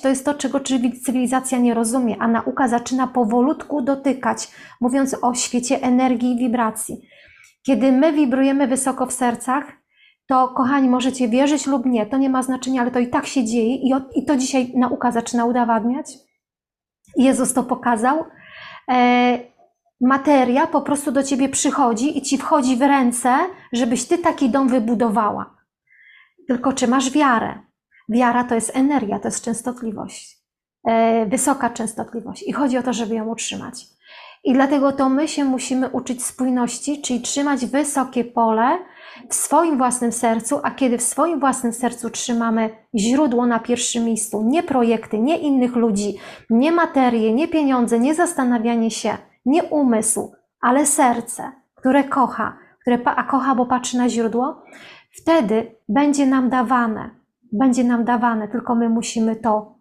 to jest to, czego cywilizacja nie rozumie, a nauka zaczyna powolutku dotykać, mówiąc o świecie energii i wibracji. Kiedy my wibrujemy wysoko w sercach, to kochani, możecie wierzyć lub nie, to nie ma znaczenia, ale to i tak się dzieje i, i to dzisiaj nauka zaczyna udowadniać. Jezus to pokazał. E, materia po prostu do ciebie przychodzi i ci wchodzi w ręce, żebyś ty taki dom wybudowała. Tylko czy masz wiarę? Wiara to jest energia, to jest częstotliwość, e, wysoka częstotliwość. I chodzi o to, żeby ją utrzymać. I dlatego to my się musimy uczyć spójności, czyli trzymać wysokie pole w swoim własnym sercu, a kiedy w swoim własnym sercu trzymamy źródło na pierwszym miejscu, nie projekty, nie innych ludzi, nie materię, nie pieniądze, nie zastanawianie się, nie umysł, ale serce, które kocha, które a kocha, bo patrzy na źródło, wtedy będzie nam dawane, będzie nam dawane, tylko my musimy to